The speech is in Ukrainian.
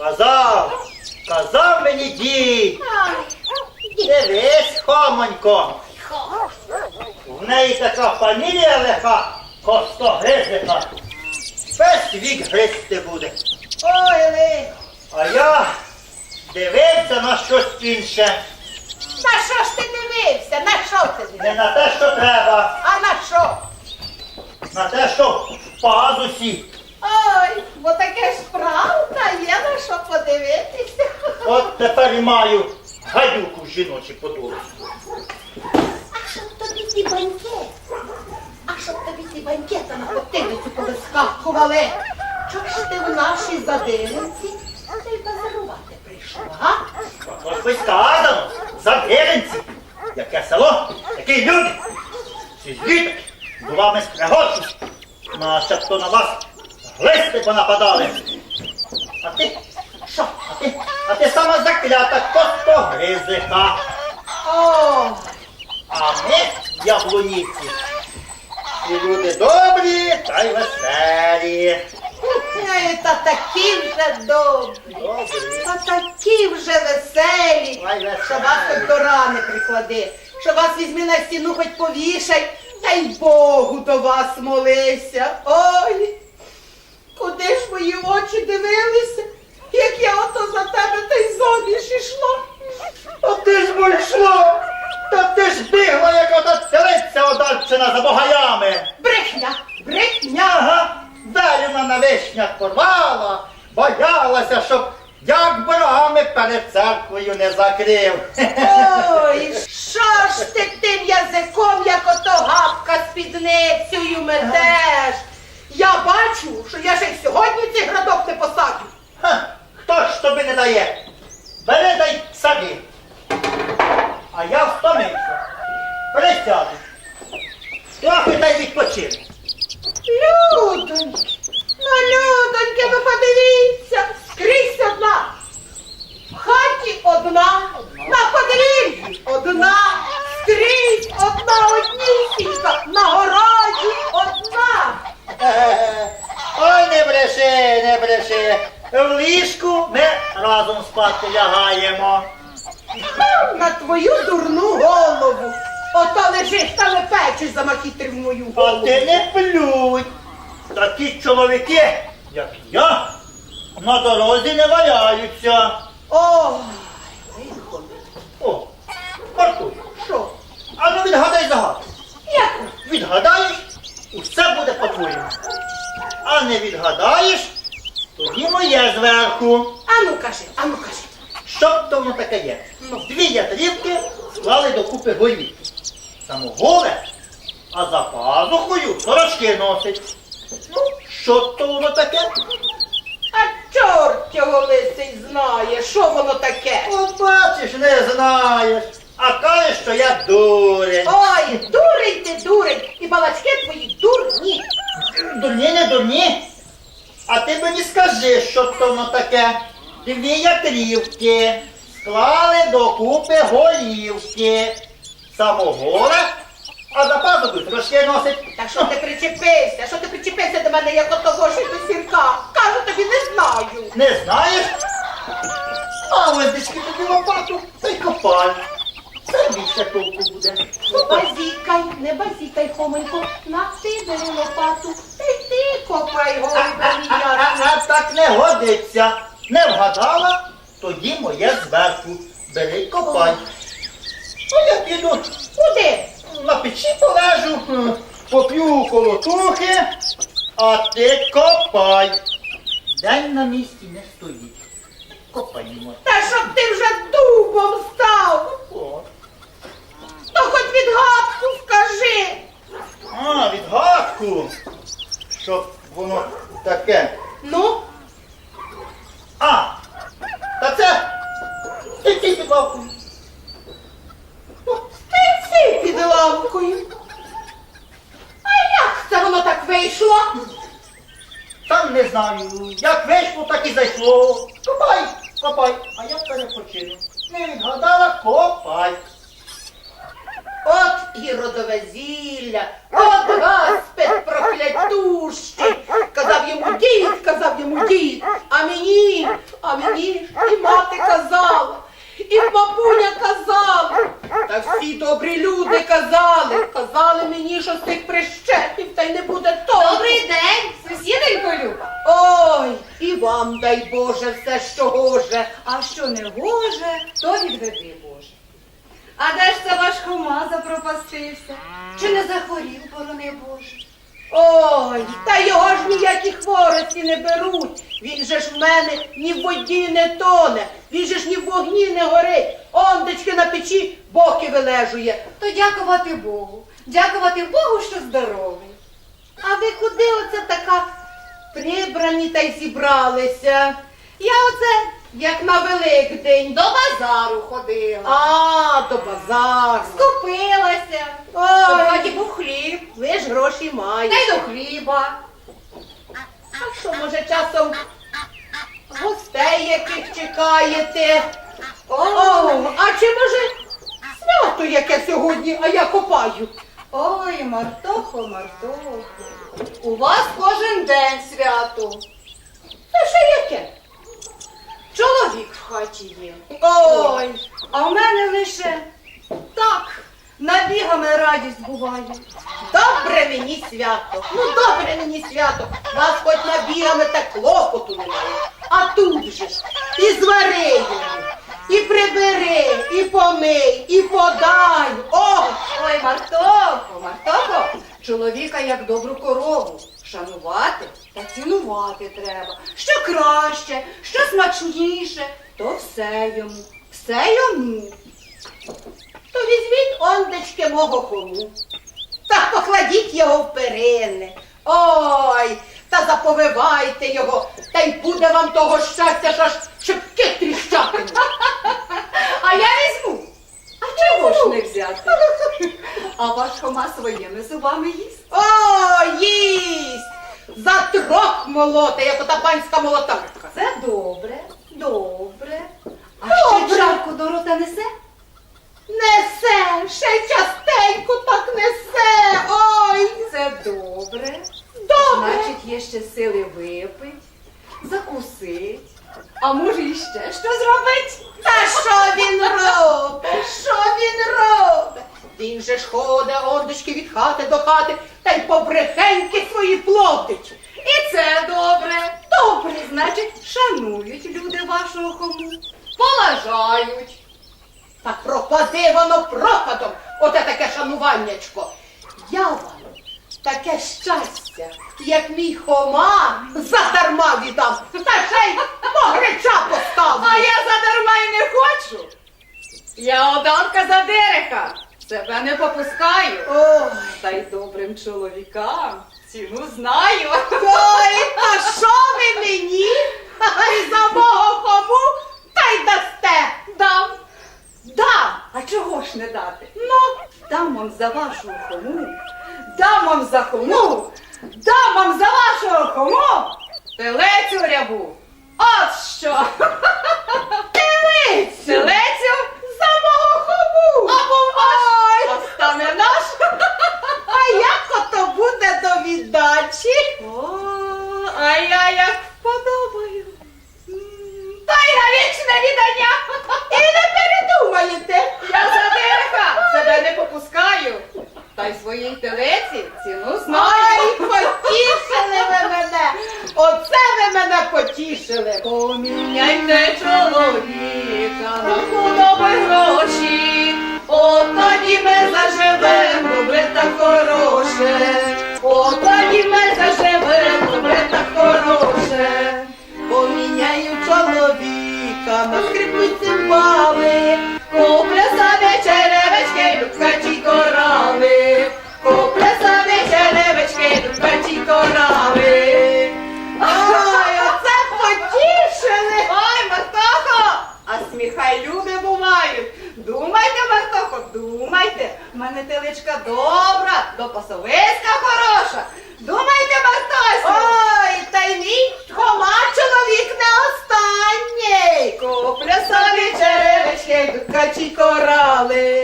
Казав, казав мені дід. Дивись, хомонько. В неї така фамілія лиха, костогризика. Весь вік гризти буде. Ой, лихо. А я дивився на щось інше. На що ж ти дивився? На що ти Не дивився? на те, що треба, А на що? на те, що в пазусі. Ой, бо таке ж правда, є на що подивитися. От тепер і маю гадюку в жіночій подолі. А щоб тобі ці банкети? А щоб тобі ці банкети на потилицю повискакували? Чого ж ти в нашій задилинці? Ти й базарувати прийшла, а? Ось би сказано, задиренці. Яке село, які люди. Ці звідки до вами стрегочуть. Начебто на вас глисти понападали. А ти, що? А ти, а ти сама заклята костогризика. О, А ми яблуніці. І люди добрі та й веселі. е, та такі вже добрі. Добрі. Та такі вже веселі, Ай, веселі. що вас хоч до рани приклади, що вас візьми на стіну, хоч повішай, та й Богу до вас молися. Ой, куди ж мої очі дивилися, як я ото за тебе та й зоміж ішла. А ти ж вийшла! Та ти ж бігла, як ота телиця одальчина за богаями! Брехня, брехня. Ага, Даріна на вишнях порвала, боялася, щоб як брами перед церквою не закрив. Ой, що ж ти тим язиком, як ото гапка спідницею метеш? Я бачу, що я ще й сьогодні цей градок не посаджу. Ха, Хто ж тобі не дає? Бери дай собі. А я втомився. Присяду. Трохи та й відпочину. Людоньки, ну людоньки, ви подивіться, скрізь одна. В хаті одна, на подвір'ї одна, скрізь одна однісінька, на городі одна. Е, Ой, не бреши, не бреши. В ліжку ми разом спати лягаємо. На твою дурну голову. Ото лежиш та лепечеш за макітрів мою А голову. ти не плюй. Такі чоловіки, як я, на дорозі не валяються. Лихо. О, Артур, Що? а ну відгадай загадку. Як? Відгадаєш, усе буде по-твоєму. А не відгадаєш, тоді моє зверху. Ану кажи, ану кажи. Що то воно таке є? Дві ятрівки склали докупи горіхи. Самоголе, а за пазухою сорочки носить. Ну, що то воно таке? А чорт його лисий знає, що воно таке. От бачиш, не знаєш. А кажеш, що я дурень. Ой, дурень ти, дурень, і балачки твої дурні. Дурні, не дурні. А ти мені скажи, що то воно таке. Дві ятрівки склали докупи голівки. Самоголе, а за пазухою трошки носить. Та що ти причепився? Що ти причепився до мене, як ото гоші до сірка? Кажу тобі, не знаю. Не знаєш? А ось дички тобі лопату, та й копай. Це більше толку буде. Не базікай, не базікай, хомонько, на ти бери лопату, й ти копай А, а, а, а, так не годиться. Не вгадала, тоді моє зверху. Бери копай. Я піду Куди? на печі полежу, поп'ю колотухи, а ти копай. День на місці не стоїть. Копаємо. Та щоб ти вже дубом став, О. то хоч відгадку скажи. А, відгадку. Щоб воно таке. Ну, А! Та це! Ти ці під лавкою. ти під лавкою. А як це вийшло? Там не знаю. Як вийшло, так і зайшло. Копай, копай, а я перепочину. Не відгадала, копай. От і родове зілля, от гаспет проклятущий. Казав йому дід, казав йому дід, а мені А мені і мати казала, і бабуня казала, та всі добрі люди казали, казали мені, що з тих прищепів та й не буде того. Добрий день, сусіденько Люба. Ой, і вам дай Боже все, що гоже. А що не гоже, то відведи Боже. А де ж це ваш хума запропастився? Чи не захворів, борони Боже? Ой, та його ж ніякі хворості не беруть. Він же ж в мене ні в воді не тоне, він же ж ні в вогні не горить. Ондечки на печі боки вилежує. То дякувати Богу. Дякувати Богу, що здоровий. А ви куди оце така прибрані та й зібралися? Я оце Як на Великдень. до базару ходила. А, до базару. Скупилася. Ой. Щоб був хліб. Гроші Та й до хліба. А що, може, часом гостей яких чекаєте? О, а чи може свято яке сьогодні, а я копаю? Ой, Мартохо, Мартохо. У вас кожен день свято. Та що яке? Чоловік в хаті є. Ой, А в мене лише так, набігами радість буває. добре мені свято. Ну, добре мені свято. Вас хоч набігами та клопоту немає. А тут же ж і звари і прибери, і помий, і подай. О, Ой, Мартохо, Мартохо, чоловіка як добру корову. Шанувати та цінувати треба. Що краще, що смачніше, то все йому, все йому. Мого хому. Та покладіть його в перини. Ой, та заповивайте його, та й буде вам того щастя, що аж шипки тріщатимуть. А я візьму. А чого ж не взяти? А ваш хома своїми зубами їсть. О, їсть! За трох молоте, як ота панська молотарка. Це добре, добре. А ще чарку до рота несе? Несе, ще частенько так несе. Ой, Це добре. добре. Значить, є ще сили випить, закусить. А може іще що зробить? Та що він робить? Що він робить? Він же ж ходить, ондечки від хати до хати, та й побрехеньки свої плодить. І це добре. Добре, значить, шанують люди вашого хому, поважають. Та пропади воно пропадом, оте таке шануваннячко. Я вам таке щастя, як мій хома, задарма віддам, та ще й погреча поставлю. А я задарма й не хочу. Я одарка за дереха. Себе не попускаю. Ой, Та й добрим чоловікам ціну знаю. ой, та що ви мені? Ай, за мого хому та й дасте. Дам. Дам. А чого ж не дати? Ну, Дам вам за вашу хому. Дам вам за хому. Дам вам за вашого хому. Телецю рябу. От що. телицю, Телецю за мого хому. або ваш. А стане наш. А як ото буде до віддачі? О, а я як вподобаю. М, Та й на вічне віддання. І не передумаєте. Я за дереха себе не попускаю. Та й своїй телеці ціну знаю. Ай, потішили ви мене! Оце ви мене потішили! Поміняйте чоловіка на худоби гроші. От тоді ми заживемо добре та хороше. От тоді ми заживемо добре та хороше. Поміняю чоловіка на скрипні цимбали дубельці корали, поплясали черевички, дубельці корали. Оце потішили! Ой, Мартохо! А сміхай люди бувають. Думайте, Мартохо, думайте. Мене теличка добра, до пасовиська хороша. Думайте, Мартосю! Ой, та й мій хома чоловік не останній. Коплясові черевички, дукачі корали.